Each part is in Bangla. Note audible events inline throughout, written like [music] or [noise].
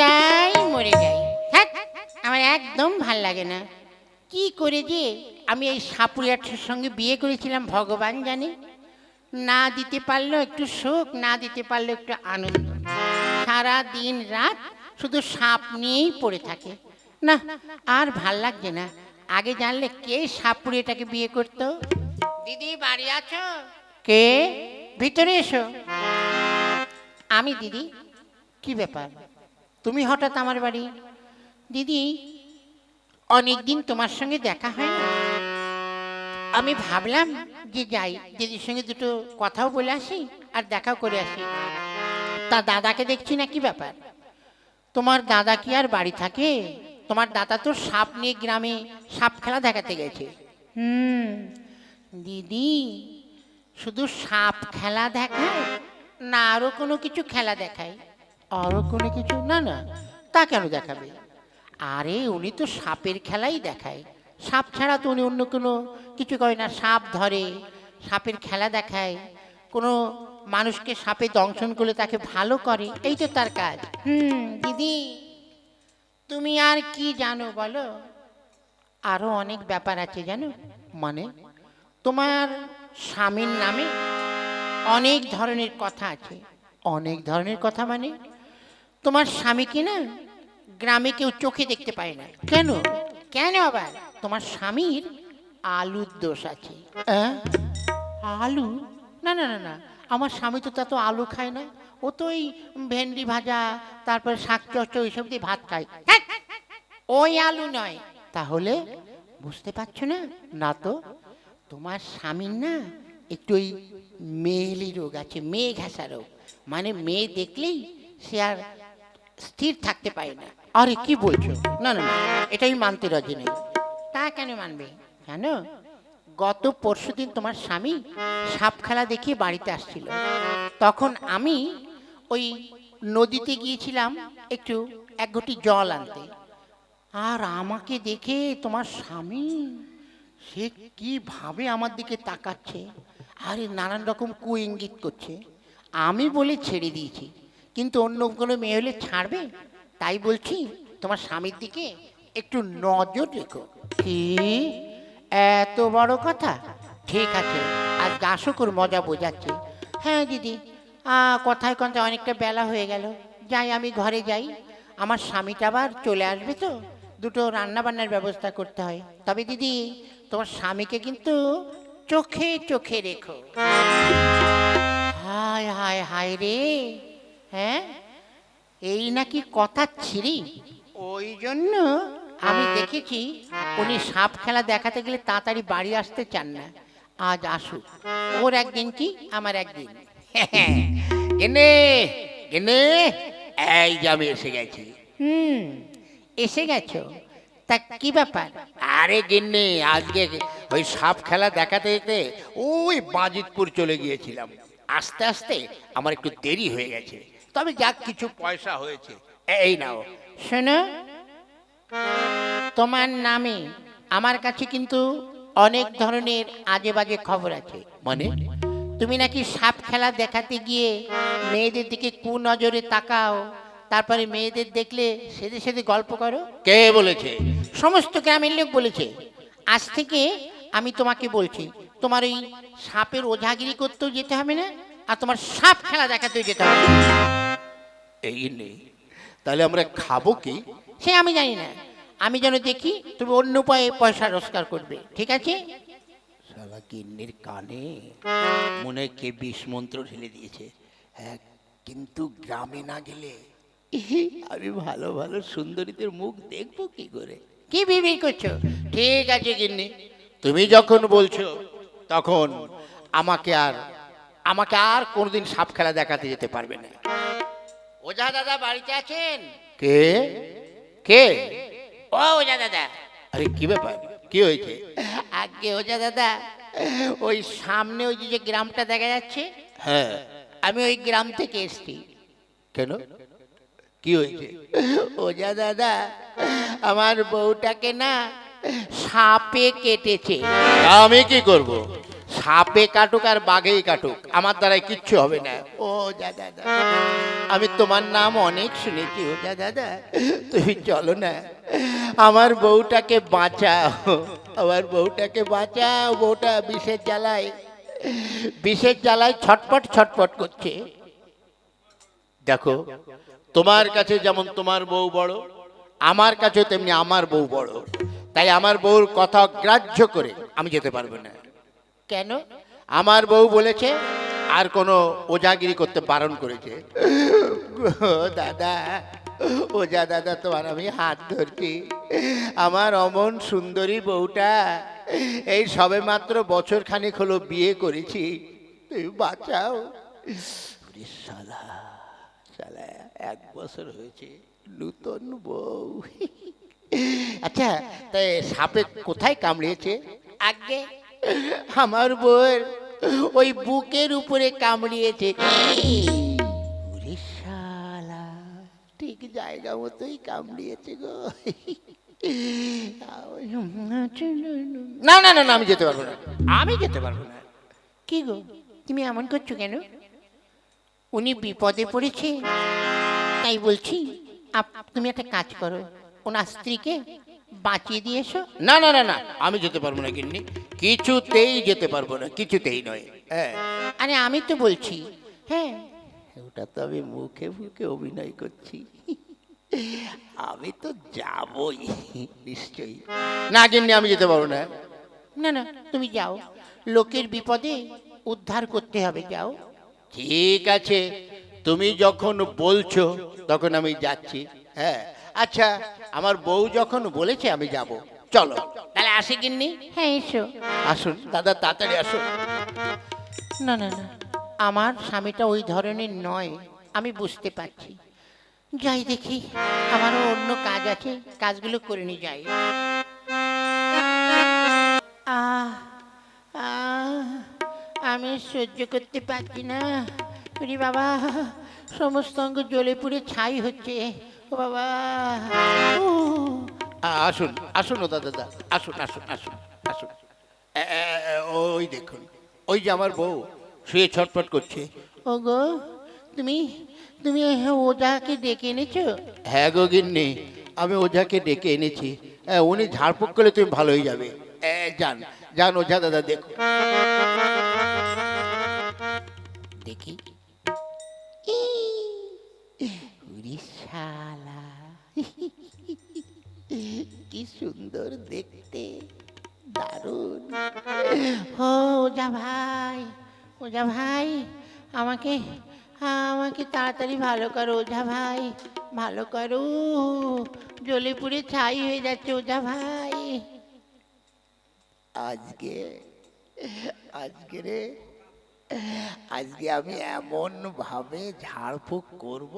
যাই, মরে যাই। হ্যাঁ আমার একদম ভালো লাগে না। কি করে যে আমি এই সাপুরিয়াটার সঙ্গে বিয়ে করেছিলাম, ভগবান জানে। না দিতে পারল একটু সুখ, না দিতে পারল একটু আনন্দ। সারা দিন রাত শুধু সাপ নিয়েই পড়ে থাকে। না, আর ভালো লাগছে না। আগে জানলে কে সাপুরিয়াটাকে বিয়ে করতো? দিদি, বাড়ি আছো? কে? ভিতরে এসো। আমি, দিদি। কি ব্যাপার? তুমি হঠাৎ আমার বাড়ি? দিদি অনেকদিন তোমার সঙ্গে দেখা হয় না। আমি ভাবলাম যে যাই দিদির সঙ্গে দুটো কথাও বলে আসি আর দেখাও করে আসি। তা দাদাকে দেখছি না কি ব্যাপার? তোমার দাদা কি আর বাড়ি থাকে? তোমার দাদা তো সাপ নিয়ে গ্রামে সাপ খেলা দেখাতে গেছে। হুম। দিদি শুধু সাপ খেলা দেখায় না আরও কোনো কিছু খেলা দেখায়? আরও কোনো কিছু? না না, তা কেন দেখাবে? আরে, উনি তো সাপের খেলাই দেখায়। সাপ ছাড়া তো উনি অন্য কোনো কিছু করে না। সাপ ধরে, সাপের খেলা দেখায়। কোনো মানুষকে সাপে দংশন করলে তাকে ভালো করে। এই তো তার কাজ। হুম, দিদি, তুমি আর কি জানো বলো? আরও অনেক ব্যাপার আছে জানো? মানে তোমার স্বামীর নামে অনেক ধরনের কথা আছে। অনেক ধরনের কথা মানে? তোমার স্বামীকে না গ্রামে কেউ চোখে দেখতে পায় না। কেন? কেন আবার? তোমার স্বামীর আলুর দোষ আছে? আলু? না না না না। আমার স্বামী তো তা তো আলু খায় না। ও তো ওই ভেন্ডি ভাজা তারপরে শাক চচ্চ ওইসব দিয়ে ভাত খায়। ওই আলু নয়। তাহলে বুঝতে পারছ না? না তো? তোমার স্বামীর না একটু ওই মেয়েলি রোগ আছে মেয়ে ঘেঁষা রোগ। মানে মেয়ে দেখলেই সে আর স্থির থাকতে পারে না। আরে কি বলছো? না না না এটাই মানতে রাজি নেই। তা কেন মানবে? কেন? গত পরশুদিন তোমার স্বামী সাপ খেলা দেখিয়ে বাড়িতে আসছিল। তখন আমি ওই নদীতে গিয়েছিলাম একটু এক ঘটি জল আনতে। আর আমাকে দেখে তোমার স্বামী সে কীভাবে আমার দিকে তাকাচ্ছে। আরে নানান রকম কু ইঙ্গিত করছে। আমি বলে ছেড়ে দিয়েছি। কিন্তু অন্য কোনো মেয়ে হলে ছাড়বে? তাই বলছি, তোমার স্বামীর দিকে একটু নজর রেখো। কি? এত বড় কথা? ঠিক আছে, আজ আসুকুর মজা বোঝাচ্ছি। হ্যাঁ দিদি কথায় কথায় অনেকটা বেলা হয়ে গেল। যাই, আমি ঘরে যাই। আমার স্বামীটা আবার চলে আসবে তো? দুটো রান্না বান্নার ব্যবস্থা করতে হয়। তবে দিদি, তোমার স্বামীকে কিন্তু চোখে চোখে রেখো। হায় হায় হায় রে! হ্যাঁ? এই নাকি কথা ছিরি ওই জন্য আমি দেখেছি উনি সাপ খেলা দেখাতে গেলে তাড়াতাড়ি বাড়ি আসতে চান না। আজ আসুক। ওর একদিন কি? আমার একদিন। [laughs] গেনে গেনে এই যে আমি এসে গেছি। হুম এসে গেছো? তা কি ব্যাপার? আরে গিন্নি আজকে ওই সাপ খেলা দেখাতে যেতে ওই বাজিতপুর চলে গিয়েছিলাম। আস্তে আস্তে আমার একটু দেরি হয়ে গেছে। তবে যাক কিছু পয়সা হয়েছে এই নাও। শোনো তোমার নামে আমার কাছে কিন্তু অনেক ধরনের আজে বাজে খবর আছে। মানে? তুমি নাকি সাপ খেলা দেখাতে গিয়ে মেয়েদের দিকে কু নজরে তাকাও তারপরে মেয়েদের দেখলে সেদে সেদে গল্প করো? কে বলেছে? সমস্ত গ্রামের লোক বলেছে আজ থেকে আমি তোমাকে বলছি তোমার ওই সাপের ওঝাগিরি করতেও যেতে হবে না আর তোমার সাপ খেলা দেখাতেও যেতে হবে না। এই নেই। তাহলে আমরা খাব কি? সে আমি জানি না। আমি যেন দেখি তুমি অন্য উপায়ে পয়সা রোজগার করবে। ঠিক আছে? শালা গিন্নির কানে। মনে কে বিষ মন্ত্র ঢেলে দিয়েছে। হ্যাঁ কিন্তু গ্রামে না গেলে আমি ভালো ভালো সুন্দরীদের মুখ দেখব কি করে? কি বিবি করছ? ঠিক আছে গিন্নি। তুমি যখন বলছো তখন আমাকে আর আমাকে আর কোনোদিন সাপ খেলা দেখাতে যেতে পারবে না। ওঝা দাদা বাড়িতে আছেন? কে? কে? ও ওঝা দাদা। আরে কি ব্যাপার? কি হয়েছে? আগে ওঝা দাদা ওই সামনে ওই যে গ্রামটা দেখা যাচ্ছে হ্যাঁ। আমি ওই গ্রাম থেকে এসেছি। কেন? কি হয়েছে? ওঝা দাদা আমার বউটাকে না সাপে কেটেছে। আমি কি করব? সাপে কাটুক আর বাঘেই কাটুক, আমার দ্বারাই কিচ্ছু হবে না। ও, যা দাদা আমি তোমার নাম অনেক শুনেছি, ও, যা দাদা তুমি চলো না। আমার বউটাকে বাঁচাও, আমার বউটাকে বাঁচাও, বউটা বিষের জ্বালায় বিষের জ্বালায় ছটপট ছটপট করছে। দেখো, তোমার কাছে যেমন তোমার বউ বড়, আমার কাছে তেমনি আমার বউ বড়। তাই আমার বউর কথা গ্রাহ্য করে আমি যেতে পারব না। কেন? আমার বউ বলেছে, আর কোনো ওজাগিরি করতে বারণ করেছে। দাদা, ওজা দাদা, তোমার আমি হাত ধরছি। আমার অমন সুন্দরী বউটা, এই সবে মাত্র বছর খানিক হলো বিয়ে করেছি। বাঁচাও। এক বছর হয়েছে, নূতন বউ। আচ্ছা তাই সাপে কোথায় কামড়িয়েছে আগে আমার বউয়ের ওই বুকের উপরে কামড়িয়েছে। শালা, ঠিক জায়গা মতোই কামড়িয়েছে গো। না না না আমি যেতে পারব না। আমি যেতে পারব না। কি গো, তুমি এমন করছ কেন? উনি বিপদে পড়েছে, তাই বলছি তুমি একটা কাজ করো। ওনার স্ত্রীকে বাঁচিয়ে দিয়ে এসো না না না না আমি যেতে পারব না গিন্নি। কিছুতেই যেতে পারব না কিছুতেই নয়। হ্যাঁ। আরে আমি তো বলছি। হ্যাঁ। ওটা তো আমি মুখে মুখে অভিনয় করছি। আমি তো যাবই নিশ্চয়ই। না গিন্নি আমি যেতে পারব না। না না তুমি যাও। লোকের বিপদে উদ্ধার করতে হবে যাও। ঠিক আছে। তুমি যখন বলছো তখন আমি যাচ্ছি। হ্যাঁ। আচ্ছা আমার বউ যখন বলেছে আমি যাব চলো। তাহলে আসে কিন্নি হ্যাঁ এসো। আসুন দাদা তাড়াতাড়ি আসুন। না না না আমার স্বামীটা ওই ধরনের নয় আমি বুঝতে পারছি। যাই দেখি আমারও অন্য কাজ আছে কাজগুলো করে নিয়ে যাই। আমি সহ্য করতে পারছি না। বাবা সমস্ত অঙ্গ জ্বলে পুড়ে ছাই হচ্ছে। বাবা। আসুন আসুন ও দাদা দাদা আসুন আসুন আসুন আসুন। ওই দেখুন ওই যে আমার বউ শুয়ে ছটফট করছে। ওগো তুমি তুমি ওজাকে ডেকে এনেছো? হ্যাঁ গো গিন্নি আমি ওঝাকে ডেকে এনেছি। উনি ঝাড়ফুঁক করলে তুমি ভালো হয়ে যাবে যান যান ওঝা দাদা দেখো দেখি কি সুন্দর দেখতে। দারুণ। ও ওজা ভাই ওজা ভাই আমাকে আমাকে তাড়াতাড়ি ভালো করো ওঝা ভাই ভালো করো। জ্বলে পুড়ে ছাই হয়ে যাচ্ছে ওঝা ভাই। আজকে আজকে রে আজকে আমি এমন ভাবে ঝাড়ফুঁক করব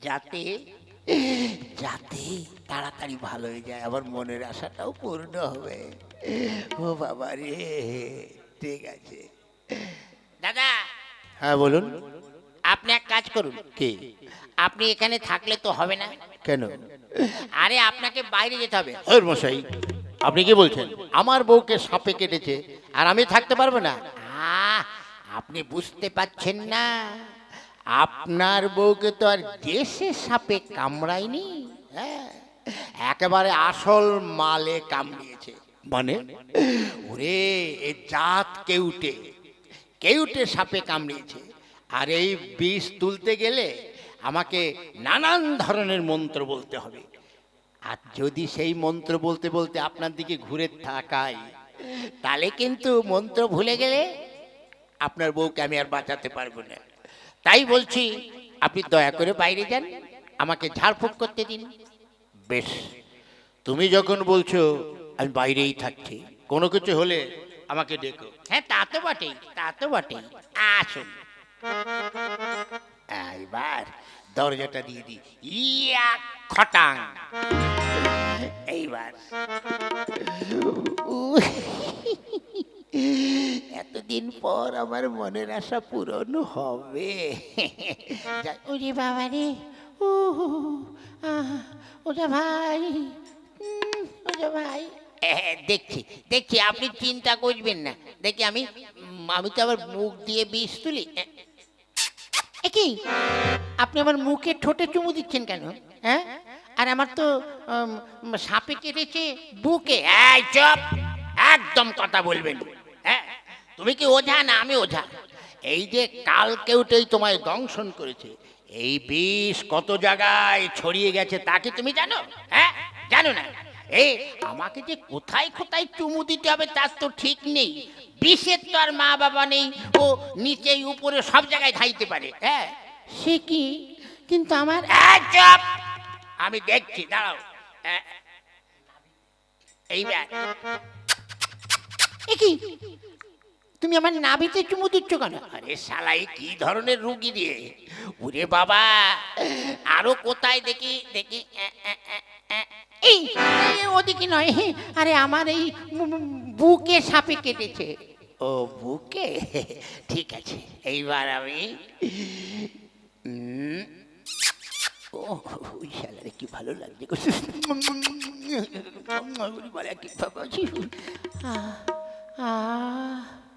যাতে যাতে তাড়াতাড়ি ভালো হয়ে যায় আমার মনের আশাটাও পূর্ণ হবে। ও বাবা রে ঠিক আছে। দাদা! হ্যাঁ বলুন। আপনি এক কাজ করুন। কি? আপনি এখানে থাকলে তো হবে না। কেন? আরে আপনাকে বাইরে যেতে হবে। ওর মশাই আপনি কি বলছেন? আমার বউকে সাপে কেটেছে আর আমি থাকতে পারব না? আপনি বুঝতে পাচ্ছেন না। আপনার বউকে তো আর দেশে সাপে কামড়ায়নি হ্যাঁ? একেবারে আসল মালে কামড়িয়েছে। মানে? ওরে, এ জাত কেউটে কেউটে সাপে কামড়িয়েছে। আর এই বিষ তুলতে গেলে আমাকে নানান ধরনের মন্ত্র বলতে হবে। আর যদি সেই মন্ত্র বলতে বলতে আপনার দিকে ঘুরে তাকাই, তাহলে কিন্তু মন্ত্র ভুলে গেলে আপনার বউকে আমি আর বাঁচাতে পারব না। তাই বলছি আপনি দয়া করে বাইরে যান আমাকে ঝাড়ফুঁক করতে দিন। বেশ তুমি যখন বলছো আমি বাইরেই থাকছি কোনো কিছু হলে আমাকে ডেকো। হ্যাঁ তা তো বটেই তা তো বটেই। আসুন। এইবার দরজাটা দিয়ে দিই। ইয়া খটাং। এইবার। এতদিন পর আমার মনের আশা পূরণ হবে। ওরে বাবা রে ও ওটা ভাই ওটা ভাই। দেখছি দেখছি আপনি চিন্তা করবেন না। দেখি আমি আমি তো আবার মুখ দিয়ে বিষ তুলি। কি? আপনি আমার মুখে ঠোঁটে চুমু দিচ্ছেন কেন? হ্যাঁ? আর আমার তো সাপে কেটেছে বুকে। চুপ একদম কথা বলবেন তুমি কি ওঝা না আমি ওঝা? এই যে কাল কেউটেই তোমায় দংশন করেছে, এই বিষ কত জায়গায় ছড়িয়ে গেছে তা কি তুমি জানো? হ্যাঁ জানো না। এই আমাকে যে কোথায় কোথায় চুমু দিতে হবে তার তো ঠিক নেই। বিষের তো আর মা বাবা নেই, ও নিচেই উপরে সব জায়গায় খাইতে পারে। হ্যাঁ সে কি? কিন্তু আমার এই চুপ! আমি দেখছি, দাঁড়াও। কি? তুমি আমার নাভিতে চুমু দিচ্ছ কেন আরে শালাই কি ধরনের রুগী রে ওরে বাবা আরও কোথায় দেখি দেখি। এই ওদিকে নয় আরে আমার এই বুকে সাপে কেটেছে ও বুকে ঠিক আছে এইবার আমি ও শালারে কি ভালো লাগছে। কি বাবা। [laughs]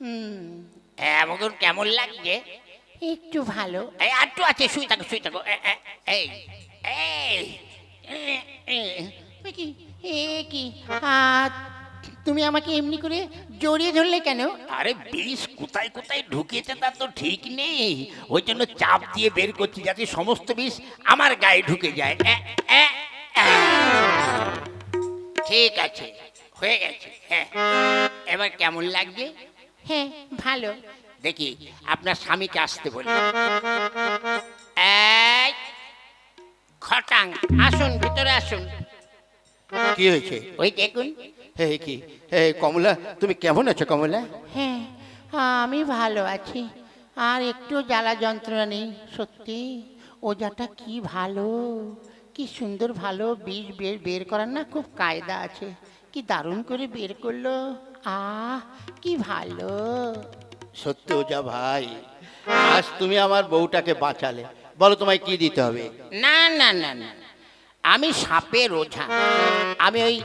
হুম, এমন কেমন লাগছে? একটু ভালো। এই আটটু আছে শুই থাকো শুই থাকো। এই এই কি এ কি? তুমি আমাকে এমনি করে জড়িয়ে ধরলে কেন? আরে বিষ কোথায় কোথায় ঢুকেছে তার তো ঠিক নেই। ওই জন্য চাপ দিয়ে বের করছি যাতে সমস্ত বিষ আমার গায়ে ঢুকে যায়। ঠিক আছে। হয়ে গেছে হ্যাঁ। এবার কেমন লাগবে হ্যাঁ ভালো। দেখি আপনার স্বামীকে আসতে বলি। এই খটাং আসুন ভিতরে আসুন। কি হয়েছে? ওই দেখুন। হে কি? হে কমলা তুমি কেমন আছো কমলা? হ্যাঁ আমি ভালো আছি। আর একটু জ্বালা যন্ত্রণা নেই সত্যি। ওজাটা কি ভালো কি সুন্দর ভালো বীজ বের বের করার না খুব কায়দা আছে। কি দারুণ করে বের করল? আহ কি ভালো। সত্যি ওজা ভাই আজ তুমি আমার বউটাকে বাঁচালে। বলো তোমায় কি দিতে হবে? না না না না। আমি সাপের ওঝা আমি ওই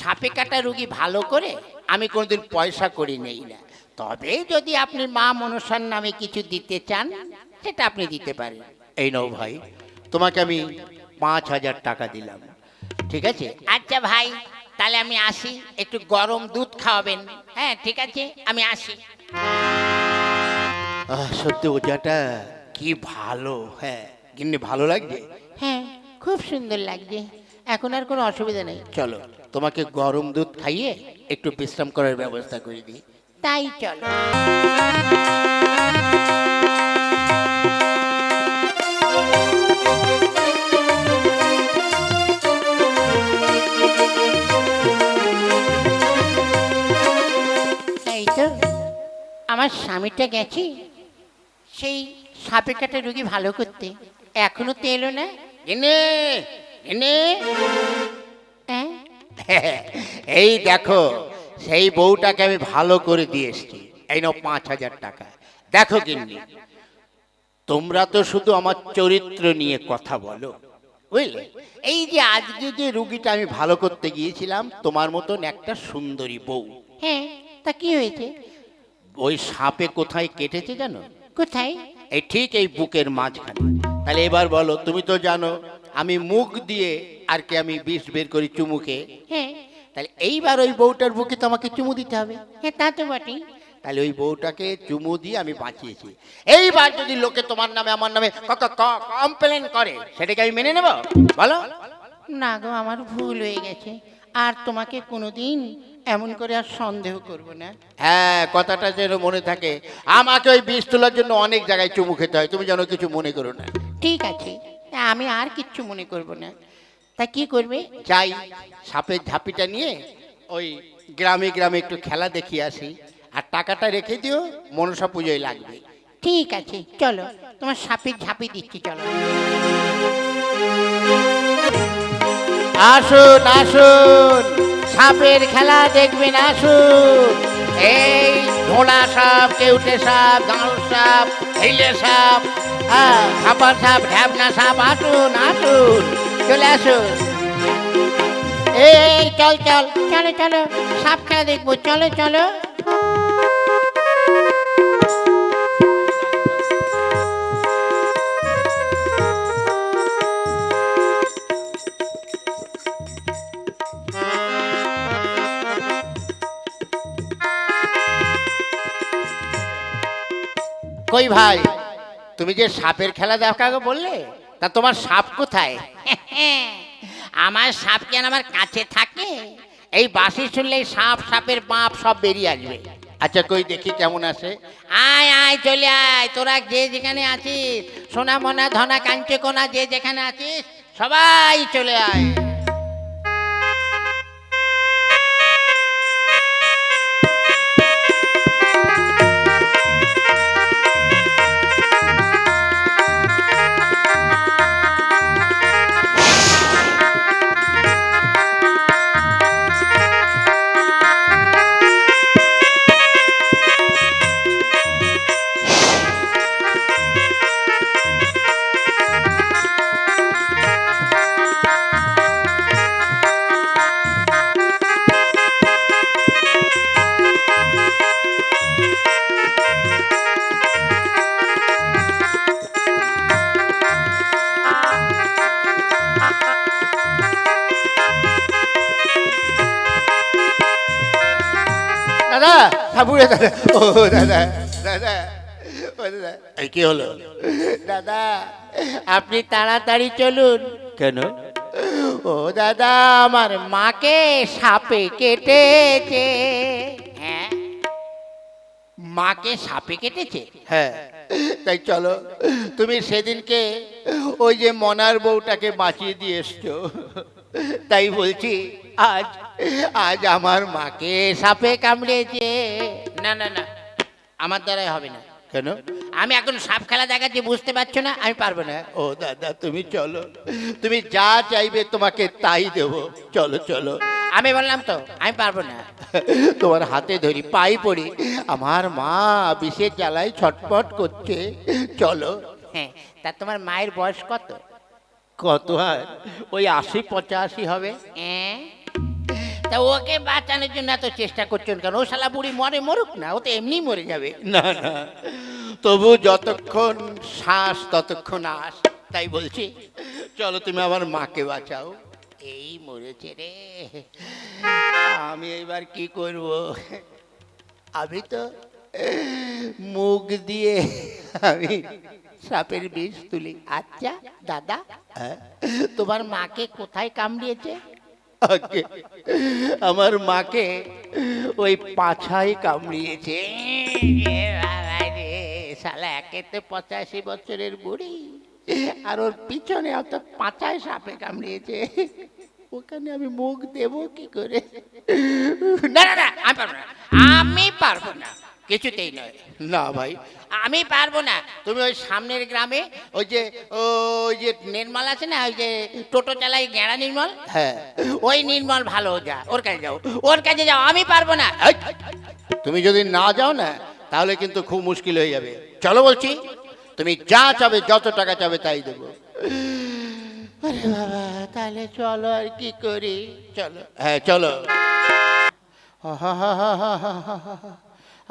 সাপে কাটা রুগী ভালো করে আমি কোনোদিন পয়সা করি নেই না। তবে যদি আপনি মা মনসার নামে কিছু দিতে চান সেটা আপনি দিতে পারেন। এই নাও ভাই তোমাকে আমি পাঁচ হাজার টাকা দিলাম। ঠিক আছে? আচ্ছা ভাই। তাহলে আমি আসি একটু গরম দুধ খাওয়াবেন। হ্যাঁ ঠিক আছে আমি আসি। সত্যি ওজাটা কি ভালো হ্যাঁ কিন্তু ভালো লাগছে? হ্যাঁ খুব সুন্দর লাগছে। এখন আর কোনো অসুবিধা নেই। চলো তোমাকে গরম দুধ খাইয়ে একটু বিশ্রাম করার ব্যবস্থা করে দিই। তাই চলো। আমার স্বামীটা গেছে সেই সাপে কাটা রুগী ভালো করতে। এখনও তো এলো না? এনে এনে হ্যাঁ? [laughs] এই দেখো সেই বউটাকে আমি ভালো করে দিয়ে এসছি। এই নাও পাঁচ হাজার টাকা। দেখো কিন্তু তোমরা তো শুধু আমার চরিত্র নিয়ে কথা বলো বুঝলে? এই যে আজকে যে রুগীটা আমি ভালো করতে গিয়েছিলাম তোমার মতন একটা সুন্দরী বউ। হ্যাঁ তা কি হয়েছে? ওই সাপে কোথায় কেটেছে জানো? কোথায়? এই ঠিক এই বুকের মাঝখানে। তাহলে এবার বলো তুমি তো জানো আমি মুখ দিয়ে আর কি আমি বিষ বের করি চুমুকে। হ্যাঁ। তাহলে এইবার ওই বউটার বুকে তো আমাকে চুমু দিতে হবে। হ্যাঁ তা তো বটেই। তাহলে ওই বউটাকে চুমু দিয়ে আমি বাঁচিয়েছি। এইবার যদি লোকে তোমার নামে আমার নামে কমপ্লেন করে সেটাকে আমি মেনে নেব? বলো। না গো আমার ভুল হয়ে গেছে। আর তোমাকে কোনোদিন এমন করে আর সন্দেহ করব না। হ্যাঁ কথাটা যেন মনে থাকে। আমাকে ওই বিষ তোলার জন্য অনেক জায়গায় চুমু খেতে হয়। তুমি যেন কিছু মনে করো না। ঠিক আছে। তা আমি আর কিচ্ছু মনে করব না। তা কি করবে? যাই সাপের ঝাঁপিটা নিয়ে ওই গ্রামে গ্রামে একটু খেলা দেখিয়ে আসি। আর টাকাটা রেখে দিও মনসা পুজোয় লাগবে। ঠিক আছে চলো। তোমার সাপের ঝাঁপি দিচ্ছি চলো। আসুন আসুন। সাপের খেলা দেখবেন আসুন এই ঘোড়া সাপ কেউটে সাপ গাঁড় সাপ হিলে সাপ হ্যাঁ সাপ ঢ্যাবনা সাপ আসুন আসুন চলে আসুন। এই, চল চল চলো চলো সাপ খেলা দেখব চলো চলো। কই ভাই তুমি যে সাপের খেলা দেখাকে বললে? তা তোমার সাপ কোথায়? আমার সাপ কেন আমার কাছে থাকে। এই বাসি শুনলেই সাপ সাপের বাপ সব বেরিয়ে আসবে। আচ্ছা কই দেখি কেমন আছে। আয় আয় চলে আয়। তোরা যে যেখানে আছিস সোনা মনা ধনা কাঞ্চে কোনা যে যেখানে আছিস সবাই চলে আয়। দাদা ঠাকুরে দাদা। ও দাদা দাদা। এই কি হলো? দাদা আপনি তাড়াতাড়ি চলুন। কেন? ও দাদা আমার মাকে সাপে কেটেছে। হ্যাঁ? মাকে সাপে কেটেছে? হ্যাঁ। তাই চলো তুমি সেদিনকে ওই যে মনার বউটাকে বাঁচিয়ে দিয়ে এসছো। তাই বলছি আজ আজ আমার মাকে সাপে কামড়েছে। না না না আমার দ্বারাই হবে না। কেন? আমি এখন সাপ খেলা দেখাচ্ছি বুঝতে পারছ না? আমি পারব না। ও দাদা তুমি চলো। তুমি যা চাইবে তোমাকে তাই দেবো। চলো চলো। আমি বললাম তো আমি পারব না। তোমার হাতে ধরি পাই পড়ি। আমার মা বিষের জ্বালায় ছটপট করছে। চলো। হ্যাঁ তা তোমার মায়ের বয়স কত? কত আর? ওই আশি পঁচাশি হবে। হ্যাঁ। তা ওকে বাঁচানোর জন্য এত চেষ্টা করছেন কেন? ও শালা বুড়ি মরে মরুক না ও তো এমনি মরে যাবে। না না। তবু যতক্ষণ শ্বাস ততক্ষণ আস তাই বলছি। চলো তুমি আমার মাকে বাঁচাও। এই মরেছে রে। আমি এবার কি করব? আমি তো মুখ দিয়ে আমি সাপের বিষ তুলি। আচ্ছা দাদা হ্যাঁ? তোমার মাকে কোথায় কামড়িয়েছে? আমার মাকে ওই পাছায় কামড়িয়েছে। শালা পঁচাশি বছরের বুড়ি। আর ওর পিছনে অত পাঁচায় সাপে কামড়িয়েছে। ওখানে আমি মুখ দেব কি করে? না না না আমি পারব না। আমি পারব না। কিছুতেই নয়। না ভাই। আমি পারব না। তুমি ওই সামনের গ্রামে ওই যে ওই যে নির্মল আছে না ওই যে টোটো চালাই গেঁড়া নির্মল? হ্যাঁ। ওই নির্মল ভালো যা ওর কাছে যাও। ওর কাছে যাও আমি পারব না। তুমি যদি না যাও না তাহলে কিন্তু খুব মুশকিল হয়ে যাবে। চলো বলছি তুমি যা চাবে যত টাকা চাবে তাই দেবো। আরে বাবা তাহলে চলো আর কি করি? চলো। হ্যাঁ চলো।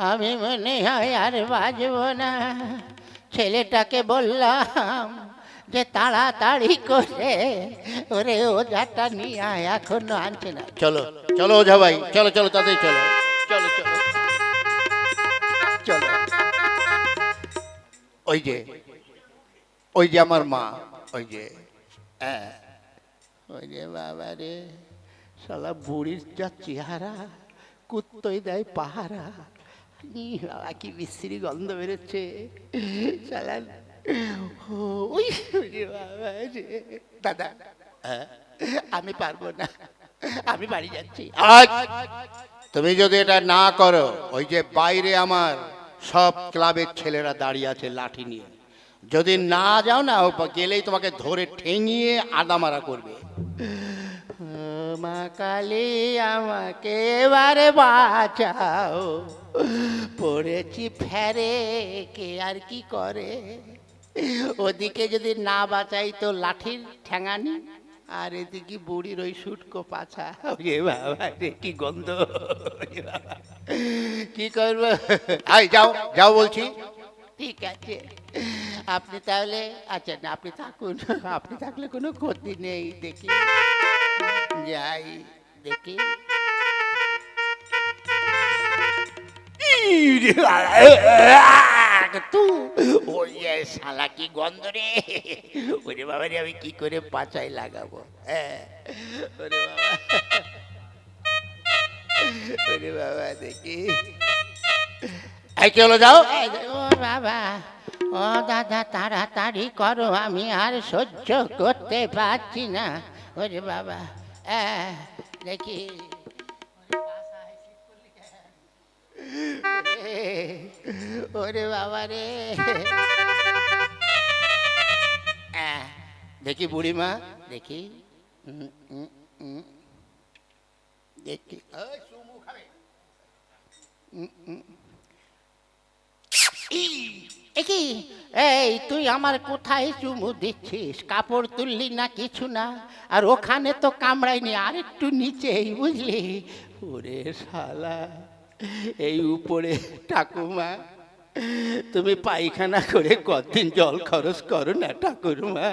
আমি মনে হয় আর বাজবো না। ছেলেটাকে বললাম যে তাড়াতাড়ি করে ওরে ওজাটা নিয়ে আয়, এখনও আনছে না। চলো চলো ওঝা ভাই, চলো চলো তাতেই চলো। চলো চলো চলো। ওই যে ওই যে আমার মা, ওই যে হ্যাঁ। ওই যে বাবা রে, শালা বুড়ির যা চেহারা, কুত্তই দেয় পাহারা। কি বিশ্রী গন্ধ বেরোচ্ছে বাবা দাদা আমি পারব না আমি বাড়ি যাচ্ছি তুমি যদি এটা না করো, ওই যে বাইরে আমার সব ক্লাবের ছেলেরা দাঁড়িয়ে আছে লাঠি নিয়ে। যদি না যাও না, গেলেই তোমাকে ধরে ঠেঙিয়ে আদামারা করবে। মা কালী আমাকে এবারে বাঁচাও। পড়েছি ফেরে, কে আর কি করে? ওদিকে যদি না বাঁচাই তো লাঠির ঠ্যাঙানি আর এদিকে বুড়ির ওই সুটকো পাছা। ওরে বাবা, রে কি গন্ধ কি করব? আই যাও যাও বলছি। ঠিক আছে। আপনি তাহলে আচ্ছা না আপনি থাকুন। আপনি থাকলে কোনো ক্ষতি নেই, দেখি। যাই দেখি। তু ওই এ শালা কি গন্ধ রে। ওরে বাবা রে আমি কি করে পাচাই লাগাবো? ওরে বাবা। ওরে বাবা দেখি। এই কি হলো যাও। ও বাবা ও দাদা তাড়াতাড়ি করো আমি আর সহ্য করতে পারছি না। ওরে বাবা দেখি ওরে বাবা রে। দেখি বুড়িমা দেখি। উম, উম, একি এই তুই আমার কোথায় চুমু দিচ্ছিস? কাপড় তুললি না কিছু না? আর ওখানে তো কামড়াইনি আর একটু নিচেই বুঝলি? ওরে শালা এই উপরে ঠাকুমা তুমি পায়খানা করে কতদিন জল খরচ করো না ঠাকুরমা?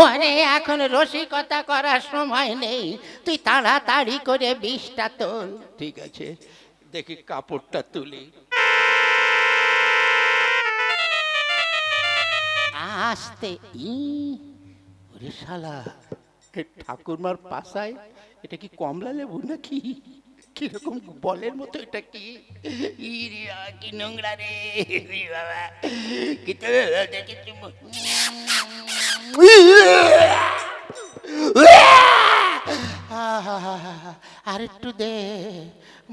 ওরে এখন রসিকতা করার সময় নেই। তুই তাড়াতাড়ি করে বিষটা তোল। ঠিক আছে দেখি কাপড়টা তুলি। আস্তে ওরে শালা ঠাকুরমার পাশায় এটা কি কমলা লেবু নাকি? কীরকম বলের মতো এটা কি? কি নোংরা রে বাবা। কি তো দেখি চুমু। আর একটু দে।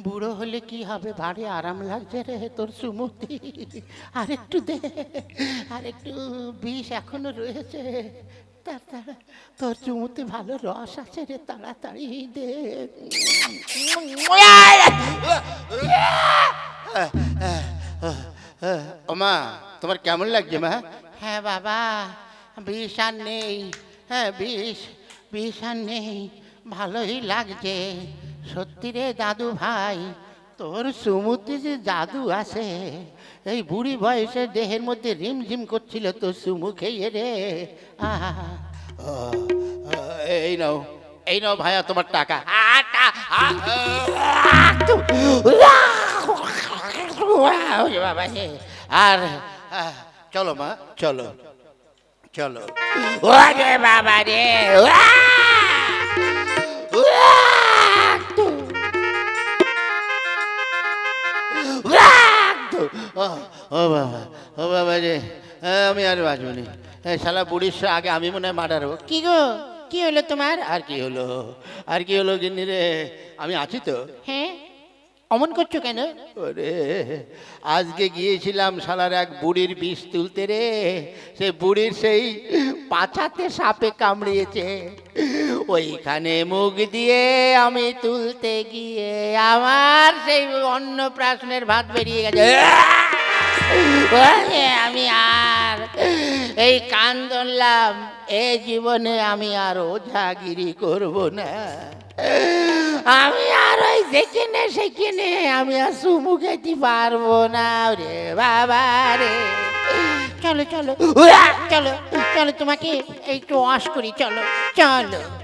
বুড়ো হলে কি হবে? ভারী আরাম লাগছে রে তোর সুমতি। আর একটু দে। আর একটু বিষ এখনও রয়েছে। তার চুমুতে ভালো রস আছে রে তাড়াতাড়ি দে। ওমা তোমার কেমন লাগছে মা? হ্যাঁ বাবা বিষ আর নেই। হ্যাঁ বিষ বিষ আর নেই। ভালোই লাগছে। সত্যি রে দাদু ভাই, তোর সুমুতে যে জাদু আছে, এই বুড়ি বয়সে দেহের মধ্যে রিম রিমঝিম করছিল তোর সুমু খেয়ে রে। এই নাও এই নাও ভাইয়া তোমার টাকা। আর চলো মা, চলো চলো। বাবা রে ও ও বাবা ও বাবা রে। আমি আর বাঁচব নি। হ্যাঁ শালা বুড়ির আগে আমি মনে হয় মার্ডার হব। কি গো? কি হলো তোমার? আর কি হলো? আর কি হলো গিন্নি রে? আমি আছি তো। হ্যাঁ অমন করছ কেন? ওরে, আজকে গিয়েছিলাম শালার এক বুড়ির বিষ তুলতে রে। সে বুড়ির সেই পাছাতে সাপে কামড়িয়েছে। ওইখানে মুখ দিয়ে আমি তুলতে গিয়ে আমার সেই অন্য প্রাশনের ভাত বেরিয়ে গেছে। আমি আর এই কান ধরলাম, এ জীবনে আমি আর ওঝাগিরি করব না। আমি আর ওই যেখানে সেখানে আমি আর সুমু খেতে পারব না রে বাবা রে। চলো চলো। চলো চলো তোমাকে একটু ওয়াশ করি, চলো চলো।